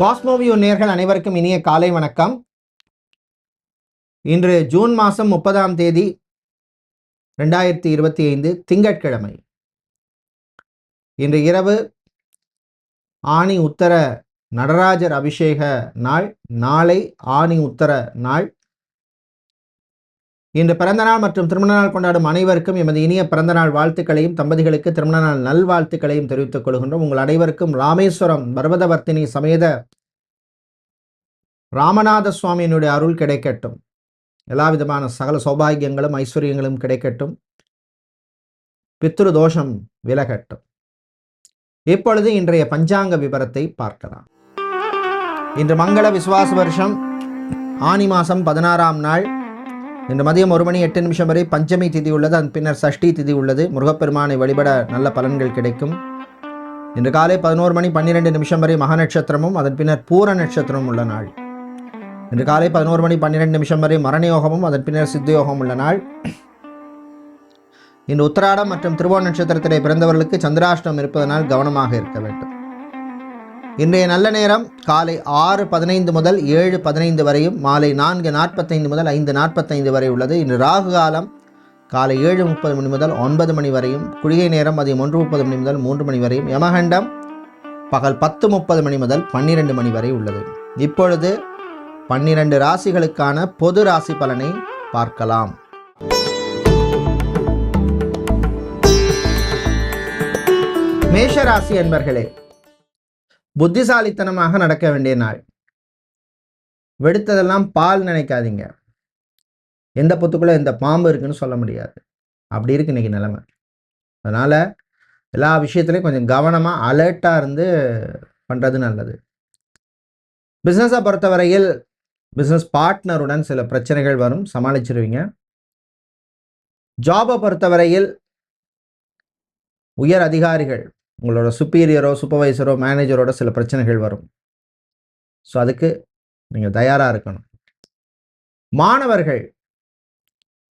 Cosmoview நேர்கள் அனைவருக்கும் இனிய காலை வணக்கம். இன்று ஜூன் மாதம் முப்பதாம் தேதி ரெண்டாயிரத்தி இருபத்தி ஐந்து திங்கட்கிழமை. இன்று இரவு ஆணி உத்தர நடராஜர் அபிஷேக நாள் நாளை ஆணி உத்தர நாள் இன்று பிறந்தநாள் மற்றும் திருமண நாள் கொண்டாடும் அனைவருக்கும் எமது இனிய பிறந்தநாள் வாழ்த்துக்களையும் தம்பதிகளுக்கு திருமண நாள் நல்வாழ்த்துக்களையும் தெரிவித்துக் கொள்கின்றோம். உங்கள் அனைவருக்கும் ராமேஸ்வரம் பர்வதவர்த்தினி சமேத ராமநாத சுவாமியினுடைய அருள் கிடைக்கட்டும். எல்லா விதமான சகல சௌபாகியங்களும் ஐஸ்வர்யங்களும் கிடைக்கட்டும். பித்ரு தோஷம் விலகட்டும். இப்பொழுது இன்றைய பஞ்சாங்க விவரத்தை பார்க்கலாம். இன்று மங்கள விசுவாச வருஷம் ஆனி மாதம் பதினாறாம் நாள். இன்று மதியம் ஒரு மணி எட்டு நிமிஷம் வரை பஞ்சமி திதி உள்ளது. அதன் பின்னர் சஷ்டி திதி உள்ளது. முருகப்பெருமானை வழிபட நல்ல பலன்கள் கிடைக்கும். இன்று காலை பதினோரு மணி பன்னிரெண்டு நிமிஷம் வரை மக நட்சத்திரமும் அதன் பின்னர் பூர நட்சத்திரமும் உள்ள நாள். இன்று காலை பதினோரு மணி பன்னிரெண்டு நிமிஷம் வரை மரணயோகமும் அதன் பின்னர் சித்தயோகம் உள்ள நாள். இன்று உத்தராடம் மற்றும் திருவோண நட்சத்திரத்திலே பிறந்தவர்களுக்கு சந்திராஷ்டம் இருப்பதனால் கவனமாக இருக்க வேண்டும். இன்றைய நல்ல நேரம் காலை ஆறு பதினைந்து முதல் ஏழு பதினைந்து வரையும் மாலை நான்கு நாற்பத்தைந்து முதல் ஐந்து நாற்பத்தைந்து வரை உள்ளது. இன்று ராகு காலம் காலை ஏழு முப்பது மணி முதல் ஒன்பது மணி வரையும் குளிகை நேரம் மதியம் ஒன்று முப்பது மணி முதல் மூன்று மணி வரையும் யமகண்டம் பகல் பத்து முப்பது மணி முதல் பன்னிரெண்டு மணி வரை உள்ளது. இப்பொழுது பன்னிரண்டு ராசிகளுக்கான பொது ராசி பலனை பார்க்கலாம். மேஷ ராசி என்பர்களே புத்திசாலித்தனமாக நடக்க வேண்டிய நாள். வெடுத்ததெல்லாம் பால் நினைக்காதீங்க. எந்த பொத்துக்குள்ளே எந்த பாம்பு இருக்குன்னு சொல்ல முடியாது. அப்படி இருக்கு இன்னைக்கு நிலைமை. அதனால் எல்லா விஷயத்துலையும் கொஞ்சம் கவனமாக அலர்ட்டாக இருந்து பண்ணுறது நல்லது. பிஸ்னஸை பொறுத்தவரையில் பிஸ்னஸ் பார்ட்னருடன் சில பிரச்சனைகள் வரும். சமாளிச்சிருவீங்க. ஜாபை பொறுத்தவரையில் உயர் அதிகாரிகள் உங்களோட சுப்பீரியரோ சூப்பர்வைசரோ மேனேஜரோட சில பிரச்சனைகள் வரும். ஸோ அதுக்கு நீங்கள் தயாராக இருக்கணும். மாணவர்கள்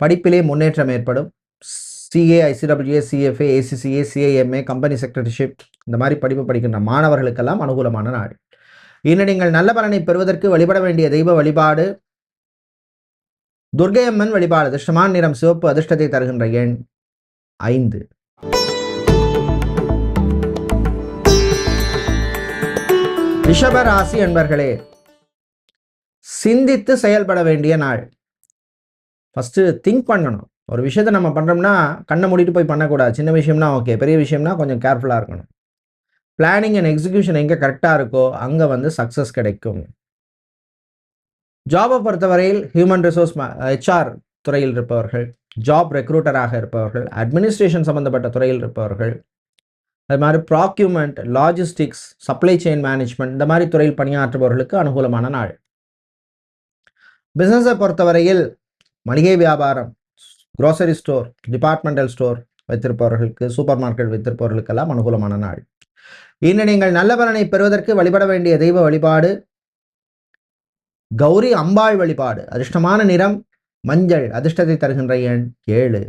படிப்பிலே முன்னேற்றம் ஏற்படும். CA ICWA CFA ACCA CIMA company secretaryship இந்த மாதிரி படிப்பு படிக்கின்ற மாணவர்களுக்கெல்லாம் அனுகூலமான நாடு இன்று நீங்கள் நல்ல பலனை பெறுவதற்கு வழிபட வேண்டிய தெய்வ வழிபாடு துர்கையம்மன் வழிபாடு அதிர்ஷ்டமான நிறம் சிவப்பு அதிர்ஷ்டத்தை தருகின்ற எண் ஐந்து. ரிஷபராசி அன்பர்களே என்பர்களே சிந்தித்து செயல்பட வேண்டிய நாள். ஃபஸ்ட்டு திங்க் பண்ணணும். ஒரு விஷயத்தை நம்ம பண்ணுறோம்னா கண்ணை மூடிட்டு போய் பண்ணக்கூடாது. சின்ன விஷயம்னா ஓகே பெரிய விஷயம்னா கொஞ்சம் கேர்ஃபுல்லாக இருக்கணும். பிளானிங் அண்ட் எக்ஸிக்யூஷன் எங்கே கரெக்டாக இருக்கோ அங்கே வந்து சக்ஸஸ் கிடைக்கும். ஜாபை பொறுத்தவரையில் ஹியூமன் ரிசோர்ஸ் ஹெச்ஆர் துறையில் இருப்பவர்கள் ஜாப் ரெக்ரூட்டராக இருப்பவர்கள் அட்மினிஸ்ட்ரேஷன் சம்மந்தப்பட்ட துறையில் இருப்பவர்கள் அது மாதிரி procurement logistics supply chain management இந்த மாதிரி துறையில் பணியாற்றுபவர்களுக்கு அனுகூலமான நாள். பிஸ்னஸை பொறுத்தவரையில் மளிகை வியாபாரம் க்ரோசரி ஸ்டோர் டிபார்ட்மெண்டல் ஸ்டோர் வைத்திருப்பவர்களுக்கு சூப்பர் மார்க்கெட் வைத்திருப்பவர்களுக்கெல்லாம் அனுகூலமான நாள். இன்று நீங்கள் நல்ல பலனை பெறுவதற்கு வழிபட வேண்டிய தெய்வ வழிபாடு கௌரி அம்பாள் வழிபாடு அதிர்ஷ்டமான நிறம் மஞ்சள் அதிர்ஷ்டத்தை தருகின்ற எண் ஏழு.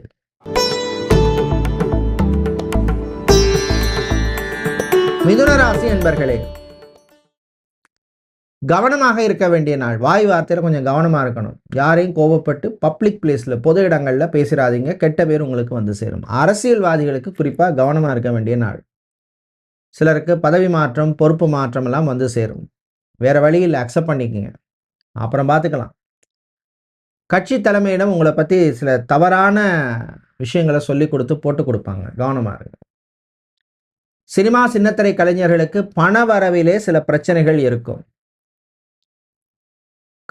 மிதுன ராசி என்பர்களே கவனமாக இருக்க வேண்டிய நாள். வாய் வார்த்தையில் கொஞ்சம் கவனமாக இருக்கணும். யாரையும் கோபப்பட்டு பப்ளிக் பிளேஸில் பொது இடங்களில் பேசிடாதீங்க கெட்ட பேர் உங்களுக்கு வந்து சேரும். அரசியல்வாதிகளுக்கு குறிப்பாக கவனமாக இருக்க வேண்டிய நாள். சிலருக்கு பதவி மாற்றம் பொறுப்பு மாற்றம் எல்லாம் வந்து சேரும். வேறு வழியில் அக்செப்ட் பண்ணிக்கோங்க. அப்புறம் பார்த்துக்கலாம் கட்சி தலைமையிடம் உங்களை பற்றி சில தவறான விஷயங்களை சொல்லி கொடுத்து போட்டு கொடுப்பாங்க. கவனமாக இருங்க. சினிமா சின்னத்திரை கலைஞர்களுக்கு பண வரவிலே சில பிரச்சனைகள் இருக்கும்.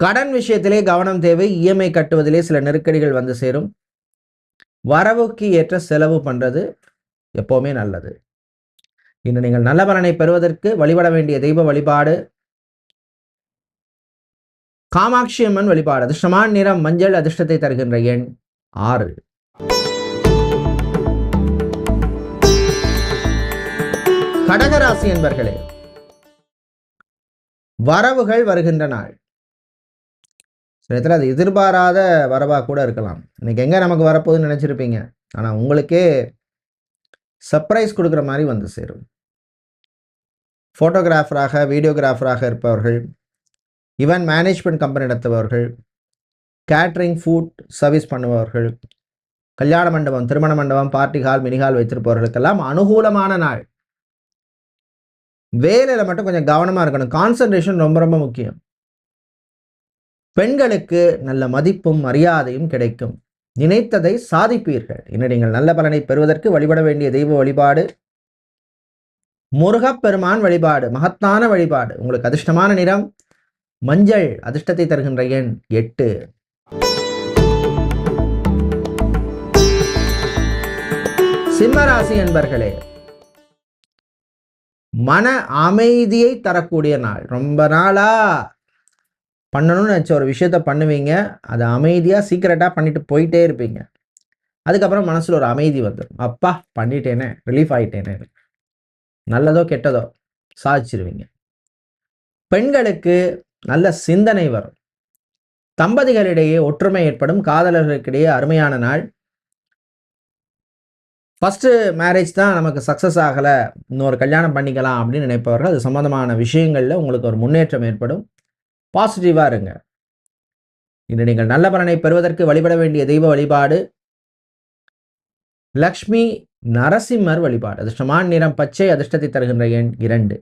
கடன் விஷயத்திலே கவனம் தேவை இஎம்ஐ கட்டுவதிலே சில நெருக்கடிகள் வந்து சேரும். வரவுக்கு ஏற்ற செலவு பண்ணுறது எப்போவுமே நல்லது. இன்று நீங்கள் நல்ல பலனை பெறுவதற்கு வழிபட வேண்டிய தெய்வ வழிபாடு காமாட்சி அம்மன் வழிபாடு அதிர்ஷ்டமான நிறம் மஞ்சள் அதிர்ஷ்டத்தை தருகின்ற எண் ஆறு. கடகராசி என்பர்களே வரவுகள் வருகின்ற நாள். சில இடத்துல அது எதிர்பாராத வரவாக கூட இருக்கலாம். இன்னைக்கு எங்கே நமக்கு வரப்போகுதுன்னு நினச்சிருப்பீங்க. ஆனால் உங்களுக்கே சர்ப்ரைஸ் கொடுக்குற மாதிரி வந்து சேரும். ஃபோட்டோகிராஃபராக வீடியோகிராஃபராக இருப்பவர்கள் ஈவன் மேனேஜ்மெண்ட் கம்பெனி நடத்துபவர்கள் கேட்ரிங் ஃபுட் சர்வீஸ் பண்ணுபவர்கள் கல்யாண மண்டபம் திருமண மண்டபம் பார்ட்டி ஹால் மினி ஹால் வைத்திருப்பவர்களுக்கெல்லாம் அனுகூலமான நாள். வேலையில் மட்டும் கொஞ்சம் கவனமாக இருக்கணும். கான்சன்ட்ரேஷன் ரொம்ப ரொம்ப முக்கியம். பெண்களுக்கு நல்ல மதிப்பும் மரியாதையும் கிடைக்கும். நினைத்ததை சாதிப்பீர்கள். இன்னும் நீங்கள் நல்ல பலனை பெறுவதற்கு வழிபட வேண்டிய தெய்வ வழிபாடு முருகப்பெருமான் வழிபாடு மகத்தான வழிபாடு. உங்களுக்கு அதிர்ஷ்டமான நிறம் மஞ்சள் அதிர்ஷ்டத்தை தருகின்ற எண் எட்டு. சிம்மராசி என்பர்களே மன அமைதியை தரக்கூடிய நாள். ரொம்ப நாளா பண்ணணும்னு நினச்ச ஒரு விஷயத்த பண்ணுவீங்க. அதை அமைதியாக சீக்கிரட்டாக பண்ணிட்டு போயிட்டே இருப்பீங்க. அதுக்கப்புறம் மனசில் ஒரு அமைதி வந்துடும் அப்பா பண்ணிட்டேனே ரிலீஃப் ஆகிட்டேனே நல்லதோ கெட்டதோ சாதிச்சிருவீங்க. பெண்களுக்கு நல்ல சிந்தனை வரும். தம்பதிகளிடையே ஒற்றுமை ஏற்படும். காதலர்களுக்கிடையே அருமையான நாள். ஃபஸ்ட்டு மேரேஜ் தான் நமக்கு சக்ஸஸ் ஆகலை. இன்னொரு கல்யாணம் பண்ணிக்கலாம் அப்படின்னு நினைப்பவர்கள் அது சம்மந்தமான விஷயங்களில் உங்களுக்கு ஒரு முன்னேற்றம் ஏற்படும். பாசிட்டிவாக இருங்க. இன்று நீங்கள் நல்ல பலனை பெறுவதற்கு வழிபட வேண்டிய தெய்வ வழிபாடு. லக்ஷ்மி நரசிம்மர் வழிபாடு. அதிர்ஷ்டமான நிறம் பச்சை அதிர்ஷ்டத்தை தருகின்ற எண் இரண்டு.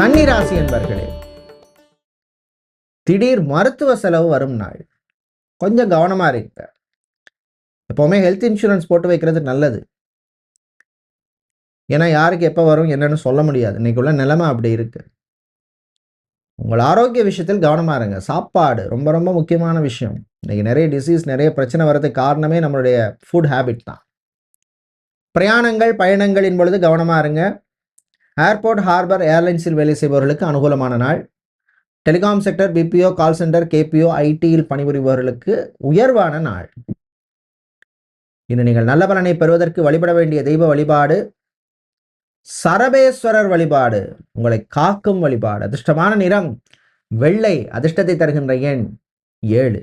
கன்னிராசி என்பர்களே திடீர் மருத்துவ செலவு வரும் நாள். கொஞ்சம் கவனமாக இருங்க. எப்போவுமே ஹெல்த் இன்சூரன்ஸ் போட்டு வைக்கிறது நல்லது. ஏன்னா யாருக்கு எப்போ வரும் என்னன்னு சொல்ல முடியாது. இன்னைக்குள்ள நிலைமை அப்படி இருக்குது உங்கள் ஆரோக்கிய விஷயத்தில் கவனமாக இருங்க. சாப்பாடு ரொம்ப ரொம்ப முக்கியமான விஷயம். இன்றைக்கி நிறைய டிசீஸ் நிறைய பிரச்சனை வர்றதுக்கு காரணமே நம்மளுடைய ஃபுட் ஹேபிட் தான். பிரயாணங்கள் பயணங்களின் பொழுது கவனமாக இருங்க. ஏர்போர்ட் ஹார்பர் ஏர்லைன்ஸில் வேலை செய்பவர்களுக்கு அனுகூலமான நாள். Telecom sector BPO call centre KPO ஐடியில் பணிபுரிபவர்களுக்கு உயர்வான நாள். இன்று நீங்கள் நல்ல பலனை பெறுவதற்கு வழிபட வேண்டிய தெய்வ வழிபாடு சரபேஸ்வரர் வழிபாடு உங்களை காக்கும் வழிபாடு. அதிர்ஷ்டமான நிறம் வெள்ளை அதிர்ஷ்டத்தை தருகின்ற எண் ஏழு.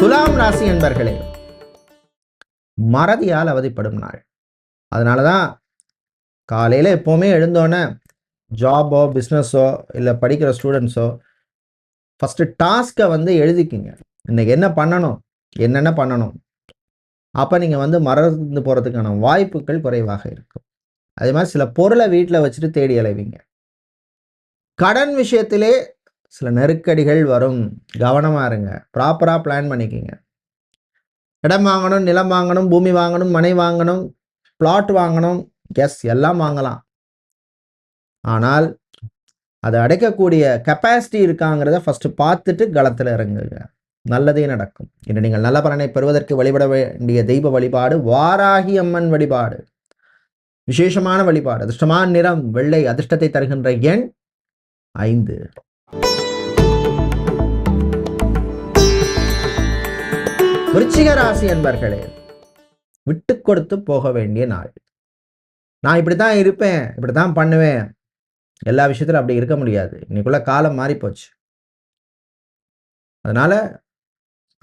துலாம் ராசி என்பர்களே மறதியால் அவதிப்படும் நாள். அதனால தான் காலையில் எப்போவுமே எழுந்தோன்னே ஜாபோ பிஸ்னஸோ இல்லை படிக்கிற ஸ்டூடெண்ட்ஸோ ஃபஸ்ட்டு டாஸ்க்கை வந்து எழுதிக்கிங்க. இன்றைக்கி என்ன பண்ணணும்? என்னென்ன பண்ணணும்? அப்போ நீங்கள் வந்து மறந்து போகிறதுக்கான வாய்ப்புகள் குறைவாக இருக்கும். அதே மாதிரி சில பொருளை வீட்டில் வச்சுட்டு தேடி அலைவீங்க. கடன் விஷயத்திலே சில நெருக்கடிகள் வரும். கவனமாக இருங்க. ப்ராப்பராக பிளான் பண்ணிக்கிங்க. இடம் வாங்கணும் நிலம் வாங்கணும் பூமி வாங்கணும் மனை வாங்கணும் பிளாட் வாங்கணும் கெஸ் எல்லாம் வாங்கலாம். ஆனால் அதை அடைக்கக்கூடிய கெப்பாசிட்டி இருக்காங்கிறத ஃபஸ்ட்டு பார்த்துட்டு களத்தில் இறங்குங்க. நல்லதே நடக்கும். இன்று நீங்கள் நல்ல பலனை பெறுவதற்கு வழிபட வேண்டிய தெய்வ வழிபாடு வாராகி அம்மன் வழிபாடு. விசேஷமான வழிபாடு. அதிர்ஷ்டமான நிறம் வெள்ளை அதிர்ஷ்டத்தை தருகின்ற எண் ஐந்து. விருச்சிக ராசி என்பர்களே விட்டு கொடுத்து போக வேண்டிய நாள். நான் இப்படி தான் இருப்பேன் இப்படி தான் பண்ணுவேன். எல்லா விஷயத்திலும் அப்படி இருக்க முடியாது. இன்னைக்குள்ள காலம் மாறி போச்சு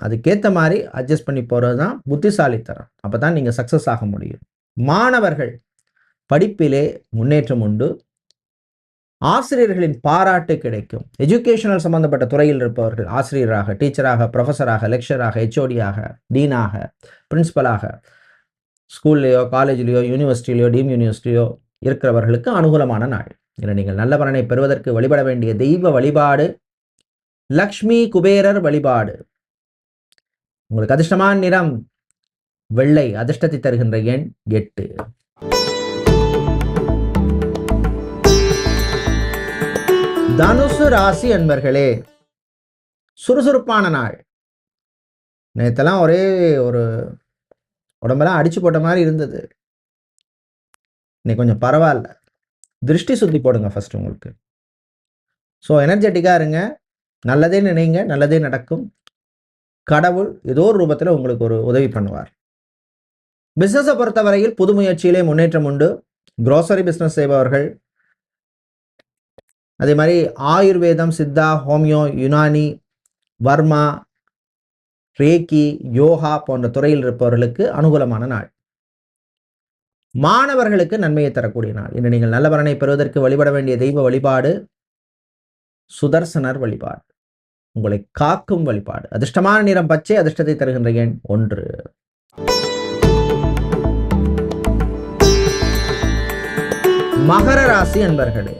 அதுக்கேற்ற மாதிரி அட்ஜஸ்ட் பண்ணி போகிறது தான் புத்திசாலித்தரம் அப்போ தான் நீங்கள் சக்ஸஸ் ஆக முடியும். மாணவர்கள் படிப்பிலே முன்னேற்றம் உண்டு. ஆசிரியர்களின் பாராட்டு கிடைக்கும். எஜுகேஷனல் சம்பந்தப்பட்ட துறையில் இருப்பவர்கள் ஆசிரியராக டீச்சராக ப்ரொஃபஸராக லெக்சராக ஹெச்ஓடியாக டீனாக பிரின்சிபலாக ஸ்கூல்லையோ காலேஜ்லேயோ யூனிவர்சிட்டிலையோ டீம் யூனிவர்சிட்டியோ இருக்கிறவர்களுக்கு அனுகூலமான நாள். இதில் நீங்கள் நல்ல பலனை பெறுவதற்கு வழிபட வேண்டிய தெய்வ வழிபாடு லக்ஷ்மி குபேரர் வழிபாடு. உங்களுக்கு அதிர்ஷ்டமான நிறம் வெள்ளை அதிர்ஷ்டத்தை தருகின்ற எண் எட்டு. தனுசு ராசி அன்பர்களே சுறுசுறுப்பான நாள். நேத்தெல்லாம் ஒரே ஒரு உடம்பெல்லாம் அடிச்சு போட்ட மாதிரி இருந்தது. இன்னைக்கு கொஞ்சம் பரவாயில்ல. திருஷ்டி சுத்தி போடுங்க ஃபர்ஸ்ட் உங்களுக்கு. ஸோ எனர்ஜெட்டிக்காக இருங்க. நல்லதே நினைங்க நல்லதே நடக்கும். கடவுள் ஏதோ ஒரு ரூபத்தில் உங்களுக்கு ஒரு உதவி பண்ணுவார். பிஸ்னஸை பொறுத்தவரையில் புது முயற்சியிலே முன்னேற்றம் உண்டு. க்ரோசரி பிஸ்னஸ் செய்பவர்கள். அதே மாதிரி ஆயுர்வேதம் சித்தா ஹோமியோ யுனானி வர்மா ரேக்கி யோகா போன்ற துறையில் இருப்பவர்களுக்கு அனுகூலமான நாள். மாணவர்களுக்கு நன்மையை தரக்கூடிய நாள். இன்று நீங்கள் நல்ல பலனை பெறுவதற்கு வழிபட வேண்டிய தெய்வ வழிபாடு சுதர்சனர் வழிபாடு. உங்களை காக்கும் வழிபாடு. அதிர்ஷ்டமான நிறம் பச்சை அதிர்ஷ்டத்தை தருகின்ற எண் ஒன்று. மகர ராசி அன்பர்களே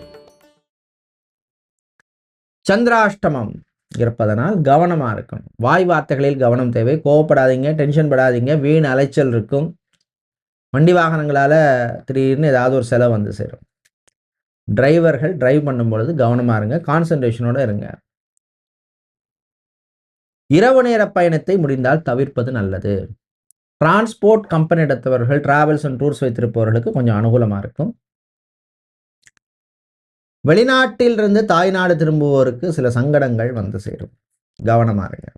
சந்திராஷ்டமம். இருப்பதனால் கவனமாக இருக்கணும். வாய் வார்த்தைகளில் கவனம் தேவை. கோவப்படாதீங்க டென்ஷன் படாதீங்க. வீண் அலைச்சல் இருக்கும். வண்டி வாகனங்களால் திடீர்னு ஏதாவது ஒரு செலவு வந்து சேரும். டிரைவர்கள் டிரைவ் பண்ணும் பொழுது கவனமாக இருங்க. கான்சன்ட்ரேஷனோடு இருங்க. இரவு நேர பயணத்தை முடிந்தால் தவிர்ப்பது நல்லது. டிரான்ஸ்போர்ட் கம்பெனி எடுத்தவர்கள் டிராவல்ஸ் அண்ட் டூர்ஸ் வைத்திருப்பவர்களுக்கு கொஞ்சம் அனுகூலமாக இருக்கும். வெளிநாட்டிலிருந்து தாய்நாடு திரும்புவோருக்கு சில சங்கடங்கள் வந்து சேரும். கவனமாக இருங்க.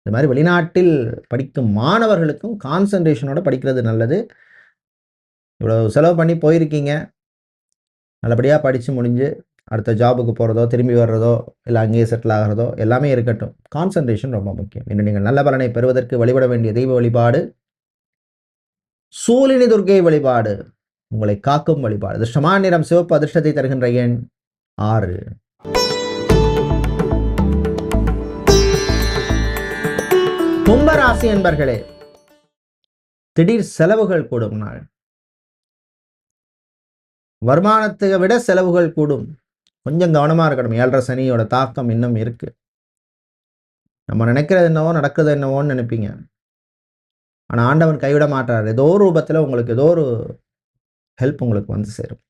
இந்த மாதிரி வெளிநாட்டில் படிக்கும் மாணவர்களுக்கும் கான்சன்ட்ரேஷனோட படிக்கிறது நல்லது. இவ்வளோ செலவு பண்ணி போயிருக்கீங்க. நல்லபடியாக படித்து முடிஞ்சு அடுத்த ஜாபுக்கு போகிறதோ திரும்பி வர்றதோ இல்லை அங்கேயே செட்டில் ஆகிறதோ எல்லாமே இருக்கட்டும். கான்சன்ட்ரேஷன் ரொம்ப முக்கியம். இன்று நீங்கள் நல்ல பலனை பெறுவதற்கு வழிபட வேண்டிய தெய்வ வழிபாடு சூலினி துர்க்கை வழிபாடு உங்களை காக்கும் வழிபாடு. அதிர்ஷ்டமான நிறம் சிவப்பு அதிர்ஷ்டத்தை தருகின்ற எண் ஆறு. கும்பராசி என்பர்களே திடீர் செலவுகள் கூடும் நாள். வருமானத்தை விட செலவுகள் கூடும். கொஞ்சம் கவனமா இருக்கணும். ஏழரை சனியோட தாக்கம் இன்னும் இருக்கு. நம்ம நினைக்கிறது என்னவோ நடக்குது என்னவோன்னு நினைப்பீங்க. ஆனால் ஆண்டவன் கைவிட மாட்டார். ஏதோ ஒரு ரூபத்தில் உங்களுக்கு ஏதோ ஒரு ஹெல்ப் உங்களுக்கு வந்து சேரும்.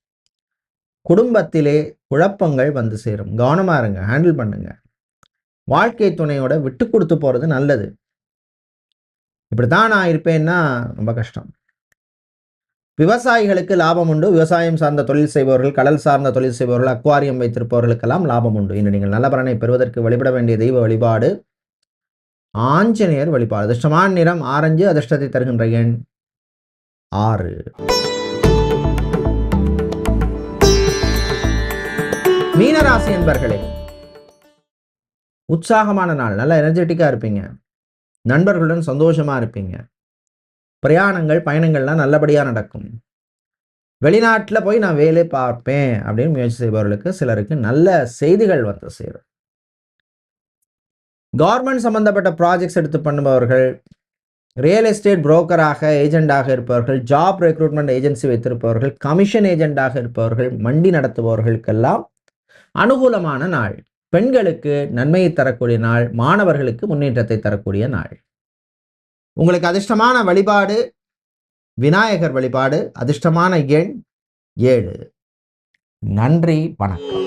குடும்பத்திலே குழப்பங்கள் வந்து சேரும். கவனமாக இருங்க ஹேண்டில் பண்ணுங்க. வாழ்க்கை துணையோட விட்டு கொடுத்து போகிறது நல்லது. இப்படி தான் நான் இருப்பேன்னா ரொம்ப கஷ்டம். விவசாயிகளுக்கு லாபம் உண்டு. விவசாயம் சார்ந்த தொழில் செய்பவர்கள் கடல் சார்ந்த தொழில் செய்பவர்கள் அக்வாரியம் வைத்திருப்பவர்களுக்கெல்லாம் லாபம் உண்டு. இன்று நீங்கள் நல்ல பலனை பெறுவதற்கு வழிபட வேண்டிய தெய்வ வழிபாடு ஆஞ்சநேயர் வழிபாடு. அதிர்ஷ்டமான நிறம் ஆரஞ்சு அதிர்ஷ்டத்தை தருகின்ற எண் ஆறு. மீனராசி என்பர்களே உற்சாகமான நாள். நல்லா எனர்ஜெட்டிக்காக இருப்பீங்க. நண்பர்களுடன் சந்தோஷமா இருப்பீங்க. பிரயாணங்கள் பயணங்கள்லாம் நல்லபடியாக நடக்கும். வெளிநாட்டில் போய் நான் வேலை பார்ப்பேன் அப்படின்னு முயற்சி செய்பவர்களுக்கு சிலருக்கு நல்ல செய்திகள் வந்து சேரும். கவர்மெண்ட் சம்மந்தப்பட்ட ப்ராஜெக்ட்ஸ் எடுத்து பண்ணுபவர்கள் ரியல் எஸ்டேட் புரோக்கராக ஏஜெண்டாக இருப்பவர்கள் ஜாப் ரெக்ரூட்மெண்ட் ஏஜென்சி வைத்திருப்பவர்கள் கமிஷன் ஏஜெண்டாக இருப்பவர்கள் மண்டி நடத்துபவர்களுக்கெல்லாம் அனுகூலமான நாள். பெண்களுக்கு நன்மையை தரக்கூடிய நாள் மாணவர்களுக்கு முன்னேற்றத்தை தரக்கூடிய நாள். உங்களுக்கு அதிர்ஷ்டமான வழிபாடு விநாயகர் வழிபாடு அதிர்ஷ்டமான எண் ஏழு. நன்றி வணக்கம்.